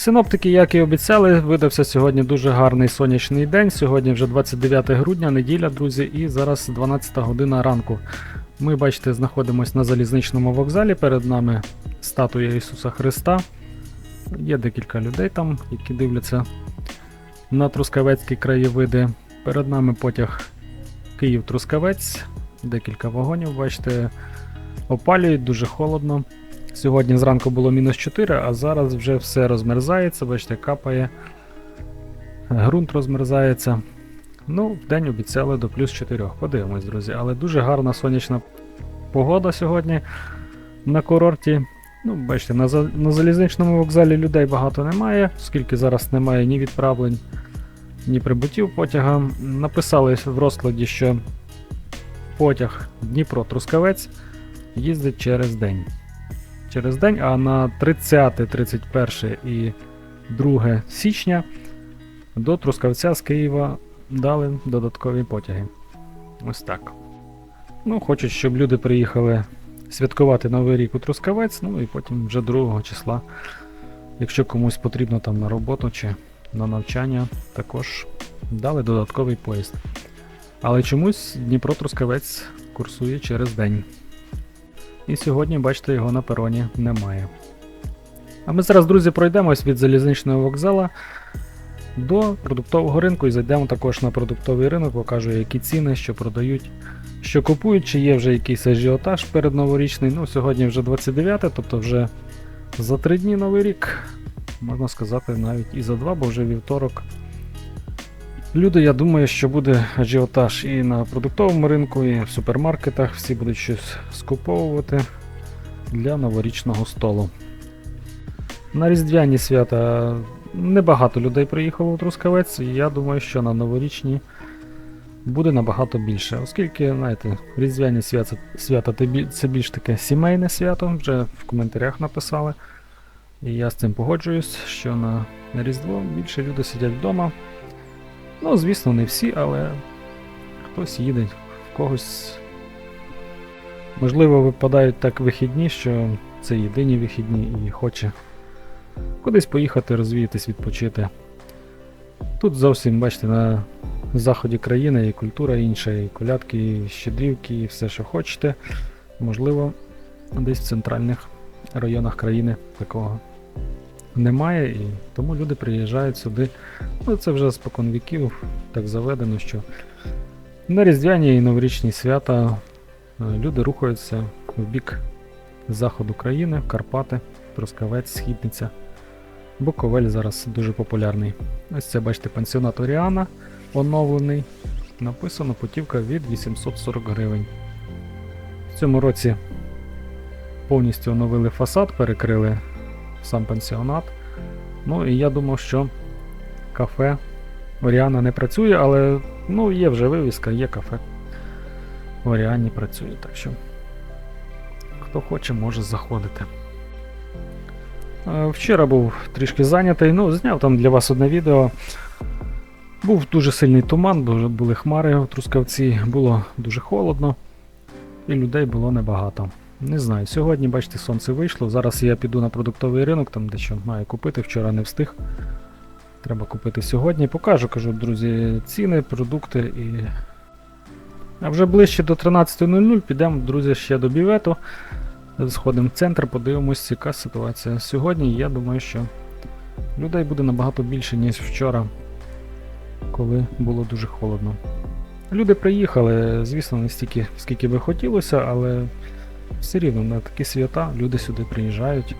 Синоптики, як і обіцяли, видався сьогодні дуже гарний сонячний день. Сьогодні вже 29 грудня, неділя, друзі, і зараз 12 година ранку. Ми, бачите, знаходимося на залізничному вокзалі. Перед нами статуя Ісуса Христа. Є декілька людей там, які дивляться на трускавецькі краєвиди. Перед нами потяг Київ-Трускавець, декілька вагонів, бачите, опалюють, дуже холодно. Сьогодні зранку було мінус 4, а зараз вже все розмерзається, бачите, капає. Грунт розмерзається. Ну, в день обіцяли до плюс 4. Подивимось, друзі. Але дуже гарна сонячна погода сьогодні на курорті. Ну, бачите, на, на залізничному вокзалі людей багато немає, оскільки зараз немає ні відправлень, ні прибуттів потяга. Написали в розкладі, що потяг Дніпро-Трускавець їздить через день. Через день, а на 30, 31 і 2 січня до Трускавця з Києва дали додаткові потяги. Ось так. Ну, хочуть, щоб люди приїхали святкувати Новий рік у Трускавець, ну і потім вже 2 числа, якщо комусь потрібно там на роботу чи на навчання, також дали додатковий поїзд. Але чомусь Дніпро-Трускавець курсує через день. І сьогодні, бачите, його на пероні немає. А ми зараз, друзі, пройдемось від залізничного вокзала до продуктового ринку і зайдемо також на продуктовий ринок, покажу, які ціни, що продають, що купують, чи є вже якийсь ажіотаж передноворічний. Ну, сьогодні вже 29, тобто вже за 3 дні новий рік. Можна сказати, навіть і за 2, бо вже вівторок. Люди, я думаю, що буде ажіотаж і на продуктовому ринку, і в супермаркетах. Всі будуть щось скуповувати для новорічного столу. На різдвяні свята небагато людей приїхало у Трускавець, і я думаю, що на новорічні буде набагато більше. Оскільки, знаєте, різдвяні свята, свята це більш таке сімейне свято, вже в коментарях написали. І я з цим погоджуюсь, що на, Різдво більше люди сидять вдома. Ну, звісно, не всі, але хтось їде, в когось. Можливо, випадають так вихідні, що це єдині вихідні і хоче кудись поїхати, розвіятись, відпочити. Тут зовсім, бачите, на заході країни і культура інша, і колядки, і щедрівки, і все, що хочете. Можливо, десь в центральних районах країни такого немає, і тому люди приїжджають сюди. Ну, це вже спокон віків так заведено, що на різдвяні і новорічні свята е, люди рухаються в бік заходу країни, Карпати, Трускавець, Східниця. Буковель зараз дуже популярний. Ось це, бачите, пансіонат Оріана оновлений. Написано путівка від 840 гривень. В цьому році повністю оновили фасад, перекрили сам пансіонат. Ну і я думав, що кафе Оріана не працює, але ну, є вже вивіска, є кафе. В Оріані працює, так що хто хоче, може заходити. Е, Вчора був трішки зайнятий, ну, зняв там для вас одне відео. Був дуже сильний туман, були хмари у Трускавці, було дуже холодно, і людей було небагато. Не знаю, сьогодні, бачите, сонце вийшло. Зараз я піду на продуктовий ринок, там дещо маю купити, вчора не встиг. Треба купити сьогодні. Покажу, кажу, друзі, ціни, продукти і. А вже ближче до 13.00 підемо, друзі, ще до бівету. Сходимо в центр, подивимось, яка ситуація. Сьогодні я думаю, що людей буде набагато більше, ніж вчора, коли було дуже холодно. Люди приїхали, звісно, не стільки, скільки би хотілося, але все рівно на такі свята люди сюди приїжджають,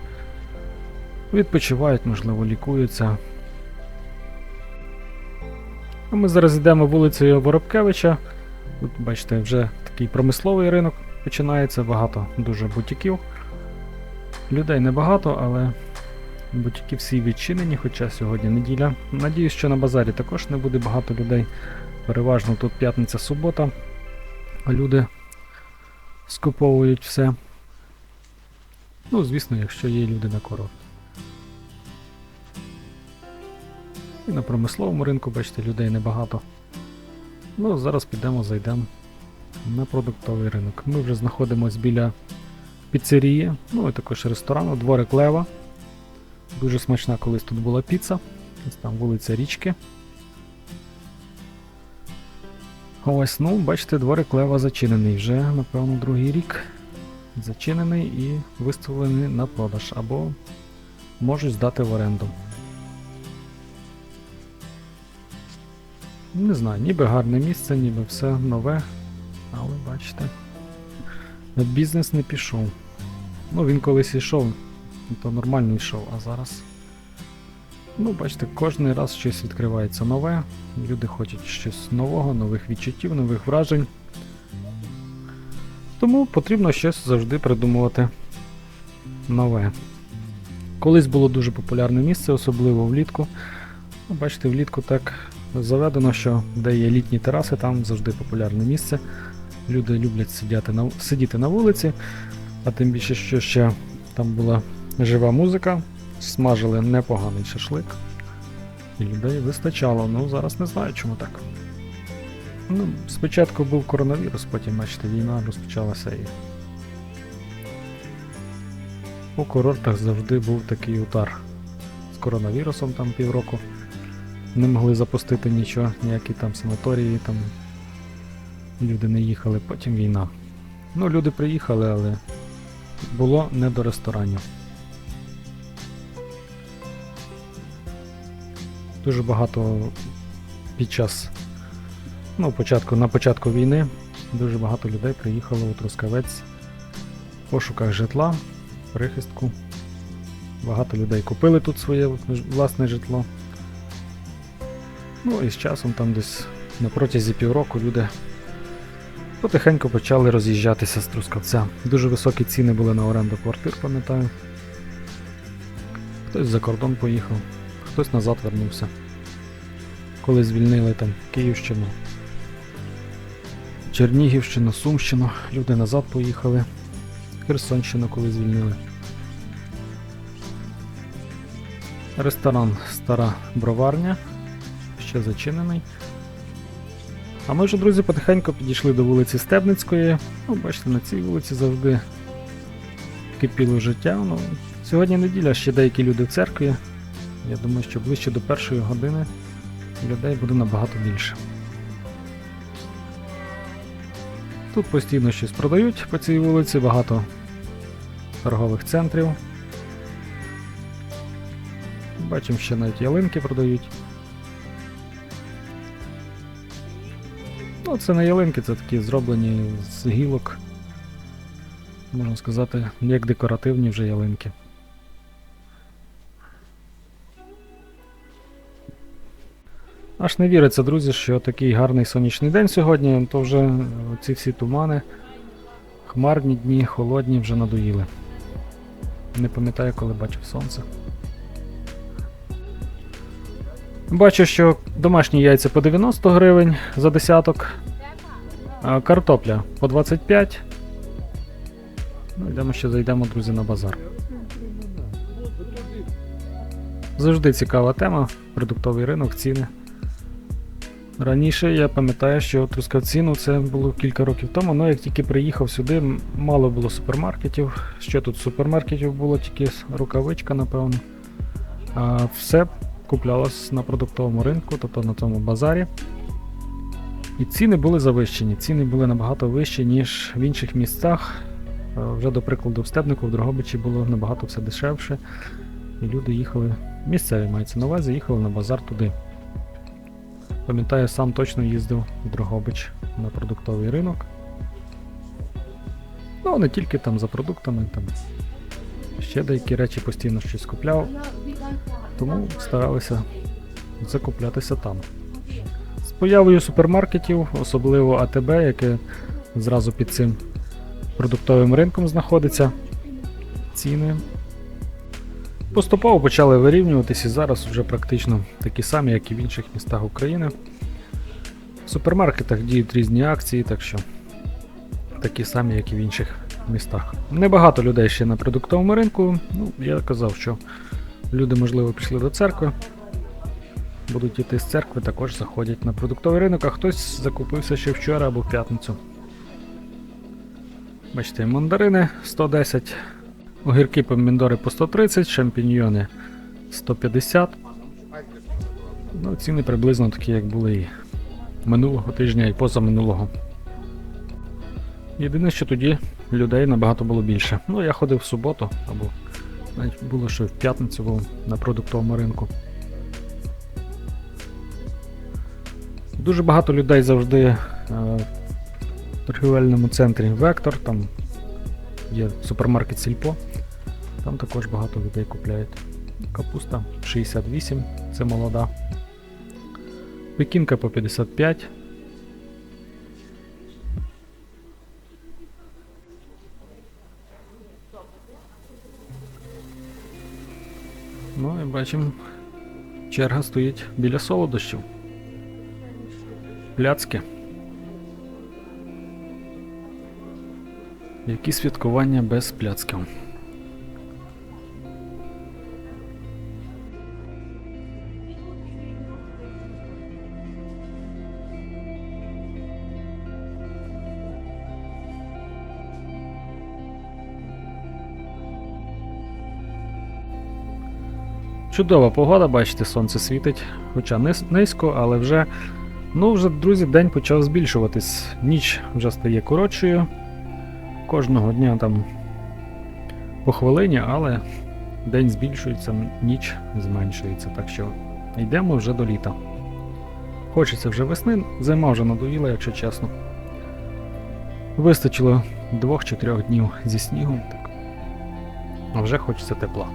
відпочивають, можливо, лікуються. А ми зараз йдемо вулицею Воробкевича. Тут, бачите, вже такий промисловий ринок починається, багато дуже бутіків. Людей небагато, але бутіки всі відчинені, хоча сьогодні неділя. Надіюсь, що на базарі також не буде багато людей. Переважно тут п'ятниця-субота, а люди скуповують все. Ну, звісно, якщо є люди на курорт. І на промисловому ринку, бачите, людей небагато. Ну, зараз підемо, зайдемо на продуктовий ринок. Ми вже знаходимося біля піцерії, ну і також ресторану, дворик Лева. Дуже смачна колись тут була піца. Ось там вулиця Річки. Ось, ну, бачите, дворик Лева зачинений вже, напевно, другий рік. Зачинений і виставлений на продаж, або можуть здати в оренду. Не знаю, ніби гарне місце, ніби все нове, але бачите, бізнес не пішов. Ну, він колись йшов, то нормально йшов, а зараз. Ну, бачите, кожен раз щось відкривається нове. Люди хочуть щось нового, нових відчуттів, нових вражень. Тому потрібно щось завжди придумувати нове. Колись було дуже популярне місце, особливо влітку. Ну, бачите, влітку так заведено, що де є літні тераси, там завжди популярне місце. Люди люблять сидіти на, сидіти на вулиці, а тим більше, що ще там була жива музика, смажили непоганий шашлик. І людей вистачало. Ну зараз не знаю, чому так. Ну, спочатку був коронавірус, потім, бачите, війна розпочалася і. По курортах завжди був такий удар. З коронавірусом там півроку. Не могли запустити нічого, ніякі там санаторії, там люди не їхали, потім війна. Ну, люди приїхали, але було не до ресторанів. Дуже багато під час ну, початку, на початку війни дуже багато людей приїхало у Трускавець в пошуках житла, прихистку. Багато людей купили тут своє власне житло. Ну і з часом там десь на протязі півроку люди потихеньку почали роз'їжджатися з Трускавця. Дуже високі ціни були на оренду квартир, пам'ятаю. Хтось за кордон поїхав, хтось назад вернувся. Коли звільнили там Київщину, Чернігівщину, Сумщину, люди назад поїхали. Херсонщину, коли звільнили. Ресторан Стара Броварня, ще зачинений. А ми вже, друзі, потихеньку підійшли до вулиці Стебницької. Ну, бачите, на цій вулиці завжди кипіло життя. Ну, сьогодні неділя, ще деякі люди в церкві. Я думаю, що ближче до першої години людей буде набагато більше. Тут постійно щось продають по цій вулиці, багато торгових центрів. Бачимо, ще навіть ялинки продають. Ну, це не ялинки, це такі зроблені з гілок. Можна сказати, як декоративні вже ялинки. Аж не віриться, друзі, що такий гарний сонячний день сьогодні, то вже е, ці всі тумани, хмарні дні, холодні вже надоїли. Не пам'ятаю, коли бачив сонце. Бачу, що домашні яйця по 90 гривень за десяток, картопля по 25. Ну, йдемо ще зайдемо, друзі, на базар. Завжди цікава тема, продуктовий ринок, ціни. Раніше я пам'ятаю, що Трускавці, ну це було кілька років тому, але як тільки приїхав сюди, мало було супермаркетів. Що тут супермаркетів було, тільки рукавичка, напевно. А все куплялось на продуктовому ринку, тобто на тому базарі. І ціни були завищені. Ціни були набагато вищі, ніж в інших місцях. Вже, до прикладу, в Стебнику, в Дрогобичі було набагато все дешевше. І люди їхали, місцеві мається на увазі, їхали на базар туди. Пам'ятаю, сам точно їздив в Дрогобич на продуктовий ринок. Ну, не тільки там за продуктами, там ще деякі речі постійно щось купляв, тому старалися закуплятися там. З появою супермаркетів, особливо АТБ, яке зразу під цим продуктовим ринком знаходиться, ціни поступово почали вирівнюватися і зараз вже практично такі самі, як і в інших містах України. В супермаркетах діють різні акції, так що такі самі, як і в інших містах. Небагато людей ще на продуктовому ринку. Ну, я казав, що люди, можливо, пішли до церкви. Будуть йти з церкви, також заходять на продуктовий ринок, а хтось закупився ще вчора або в п'ятницю. Бачите, мандарини 110, огірки помідори по 130, шампіньйони 150. Ну, ціни приблизно такі, як були і минулого тижня, і позаминулого. Єдине, що тоді людей набагато було більше. Ну, я ходив в суботу, або навіть було, що в п'ятницю був на продуктовому ринку. Дуже багато людей завжди е, в торгівельному центрі Вектор, там є супермаркет Сільпо, там також багато людей купляють. Капуста 68, це молода. Пекінка по 55. Ну і бачимо, черга стоїть біля солодощів. Пляцки. Які святкування без пляцків? Чудова погода, бачите, сонце світить, хоча низько, але вже, ну вже, друзі, день почав збільшуватись. Ніч вже стає коротшою. Кожного дня там по хвилині, але день збільшується, ніч зменшується. Так що йдемо вже до літа. Хочеться вже весни, зима вже надоїла, якщо чесно. Вистачило двох чи трьох днів зі снігом, так. А вже хочеться тепла.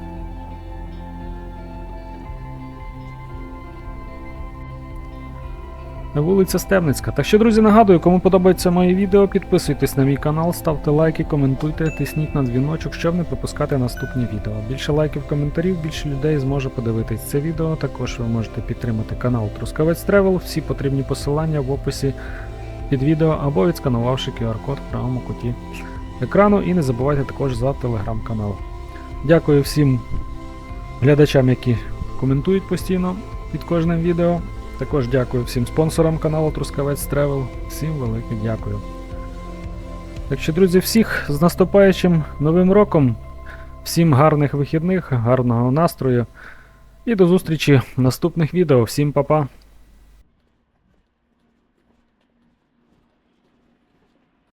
Вулиця Стебницька. Так що, друзі, нагадую, кому подобається моє відео, підписуйтесь на мій канал, ставте лайки, коментуйте, тисніть на дзвіночок, щоб не пропускати наступні відео. Більше лайків, коментарів, більше людей зможе подивитись це відео. Також ви можете підтримати канал Трускавець Тревел. Всі потрібні посилання в описі під відео або відсканувавши QR-код в правому куті екрану. І не забувайте також за телеграм-канал. Дякую всім глядачам, які коментують постійно під кожним відео. Також дякую всім спонсорам каналу Трускавець Тревел. Всім велике дякую. Так що, друзі, всіх з наступаючим новим роком. Всім гарних вихідних, гарного настрою. І до зустрічі в наступних відео. Всім па-па!